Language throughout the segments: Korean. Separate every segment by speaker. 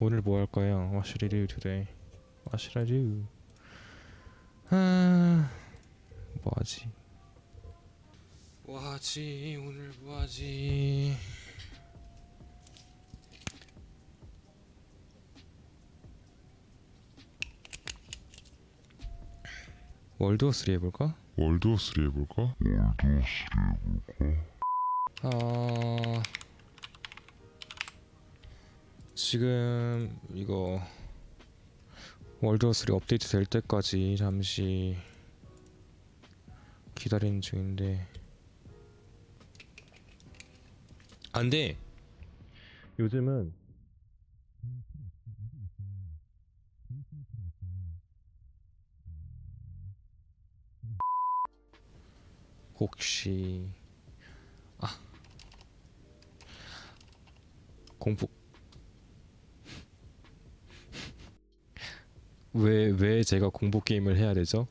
Speaker 1: 오늘 뭐 할까요? What should I do today? What should I do? 아, 뭐하지? 뭐하지? 오늘 뭐하지? 월드워 3 해볼까?
Speaker 2: 월드워 3 해볼까?
Speaker 1: 어... 지금 이거 월드워 3 업데이트 될 때까지 잠시 기다리는 중인데. 안돼 요즘은 혹시 공포 왜 왜 제가 공포 게임을 해야 되죠?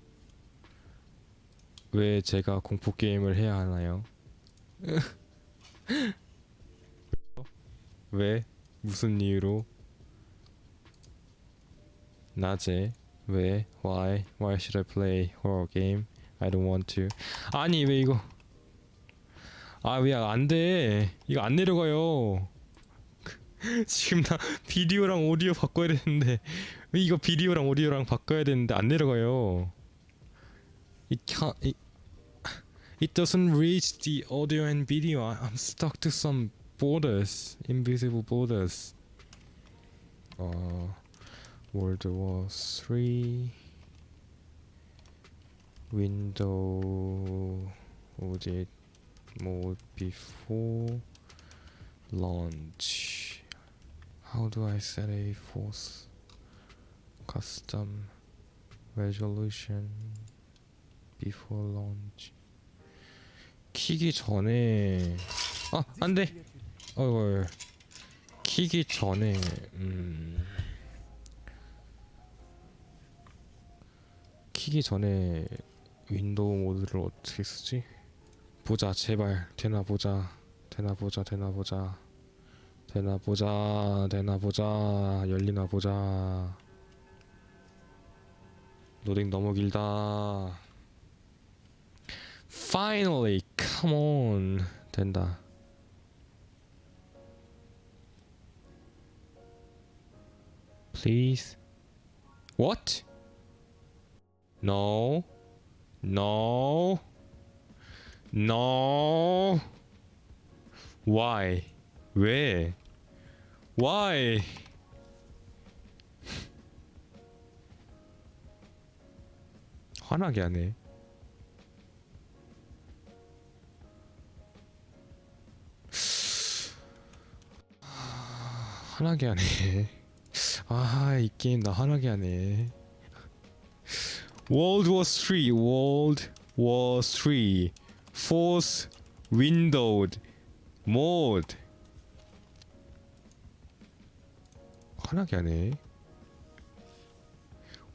Speaker 1: 왜 제가 공포 게임을 해야 하나요? 왜 무슨 이유로 낮에 왜 why why should I play horror game? I don't want to. 아니 왜 이거 아 왜 안 돼? 이거 안 내려가요. 지금 나 비디오랑 오디오 바꿔야 되는데 왜 이거 비디오랑 오디오랑 바꿔야 되는데 안 내려가요. It can't. It, it doesn't reach the audio and video. I- I'm stuck to some borders, invisible borders. Uh, World War Three. Window audit mode before launch. How do I set a force Custom resolution before launch? 키기 전에 아 안돼. 어이구 키기 전에 음. 키기 전에 윈도우 모드를 어떻게 쓰지? 보자 제발. 되나 보자. 되나 보자 되나 보자. 되나 보자 되나 보자. 열리나 보자 로딩 너무 길다 Finally come on 된다 Please What? No No No Why? 왜? Why? 화나게 하네. 아, 화나게 하네. 아, 이 게임 나 화나게 하네. World War 3, World War 3, Force Windowed Mode. 화나게 하네.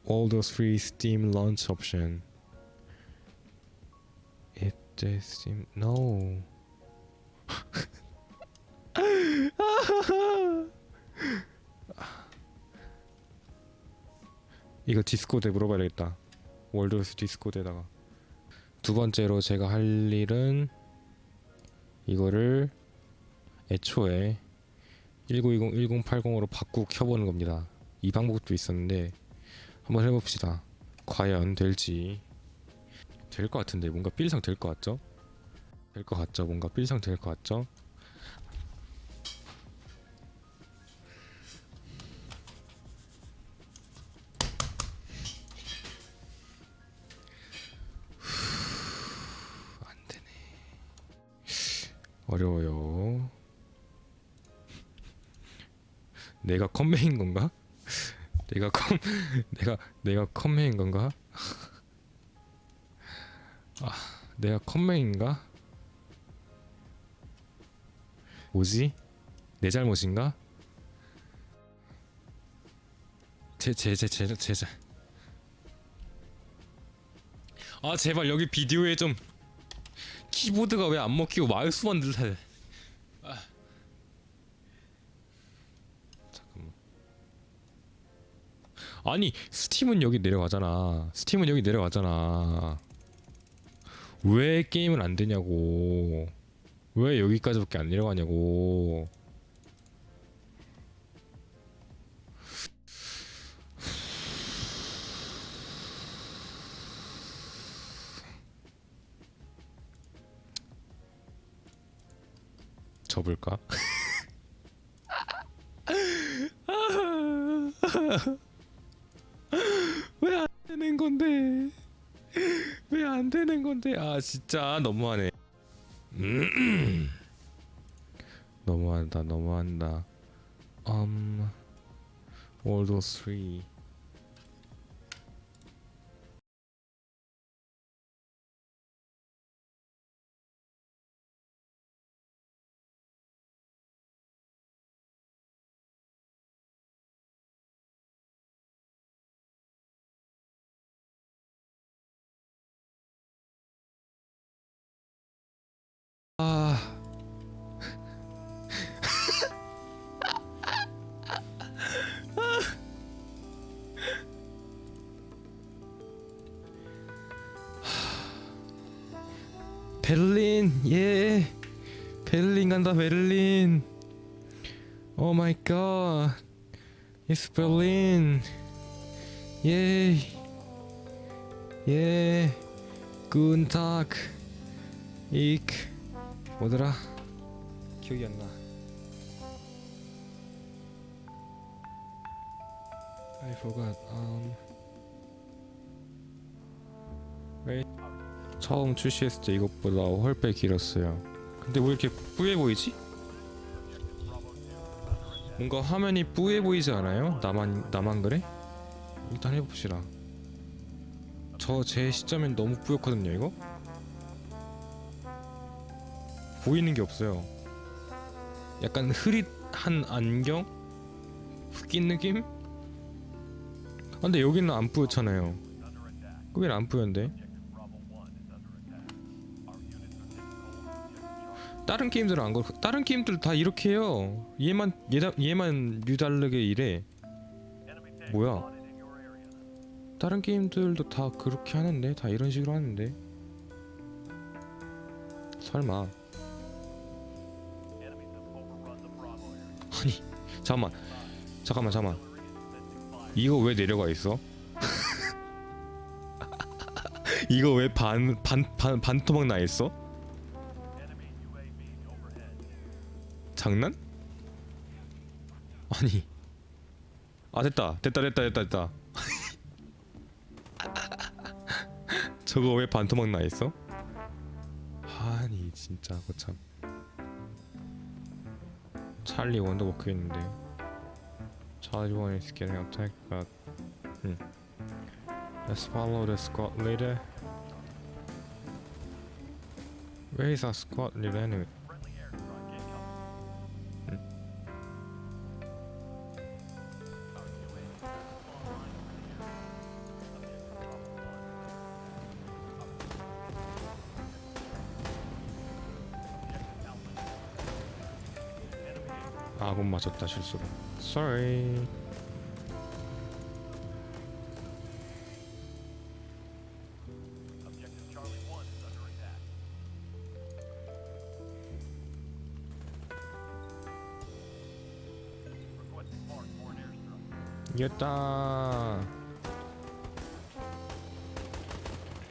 Speaker 1: All those free Steam launch option. It the Steam no. 이거 디스코드에 물어봐야겠다. 월드스 디스코드에다가. 두 번째로 제가 할 일은 이거를 애초에 1920 1080으로 바꾸고 켜보는 겁니다. 이 방법도 있었는데 한번 해봅시다. 과연 될지 될 것 같은데 뭔가 필상 될 것 같죠? 될 것 같죠? 뭔가 필상 될 것 같죠? 후, 안 되네. 어려워요. 내가 컴맹인 건가? 내가 컴 내가 내가 컴맹인 건가? 아, 내가 컴맹인가? 뭐지? 내 잘못인가? 제 제 제 제제 제. 아 제발 여기 비디오에 좀 키보드가 왜 안 먹히고 마우스만 늘해. 아. 아니 스팀은 여기 내려가잖아. 스팀은 여기 내려가잖아. 왜 게임은 안 되냐고. 왜 여기까지밖에 안 내려가냐고. 접을까? 건데? 왜 안 되는 건데? 아 진짜 너무하네. 너무한다 너무한다. 음 월드 3. 베를린 예 베를린 간다 베를린 오 마이 갓 It's Berlin 예 예, guten Tag ich 뭐더라? 기억이 안 나. I forgot. Um. 왜 처음 출시했을 때 이것보다 훨빼 길었어요. 근데 왜 이렇게 뿌해 보이지? 뭔가 화면이 뿌해 보이지 않아요? 나만 나만 그래? 일단 해봅시다. 저 제 시점엔 너무 뿌옇거든요, 이거. 보이는 게 없어요. 약간 흐릿한 안경? 흑인 느낌? 아, 근데 여기는 안 뿌옇잖아요. 왜안 뿌연데? 다른 게임들은 안 그렇고 다른 게임들 다 이렇게 해요. 얘만 얘다, 얘만 유달르게 이래. 뭐야? 다른 게임들도 다 그렇게 하는데 다 이런 식으로 하는데 설마 아니 잠깐만 잠깐만 잠깐만 이거 왜 내려가 있어? 이거 왜 반 반 반 반토막 나 있어? 장난? 아니 아 됐다 됐다 됐다 됐다 됐다 저거 왜 반토막 나 있어? 아니 진짜 거참 찰리 먹혀 있는데 Charlie one is getting attacked but hmm. Let's follow the squad leader Where is our squad leader anyway? 아못 맞췄다 실수로 Sorry. 이겼다.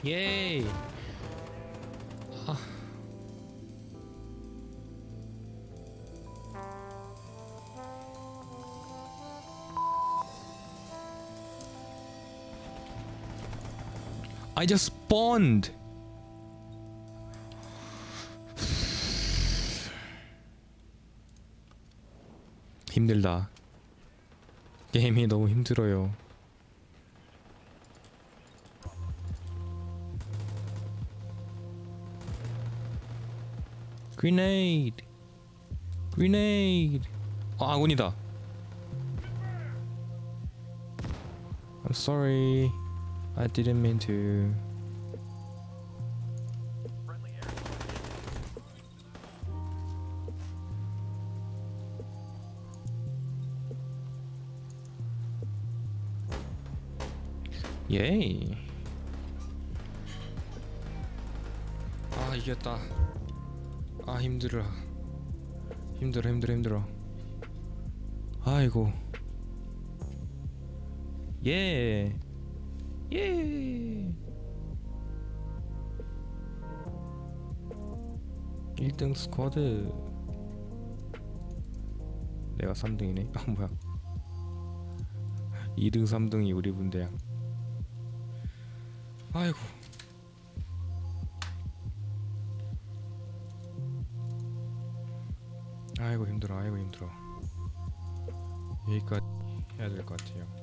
Speaker 1: 예이 I just spawned. 힘들다. 게임이 너무 힘들어요. Grenade. Grenade. 어, 아군이다. I'm sorry. I didn't mean to. 예이. 아 이겼다. 아 힘들어. 힘들어 힘들어 힘들어. 아이고. 예 예. 1등 스쿼드. 내가 3등이네. 아 뭐야. 2등 3등이 우리 분대야. 아이고. 아이고 힘들어. 아이고 힘들어. 여기까지 해야 될 것 같아요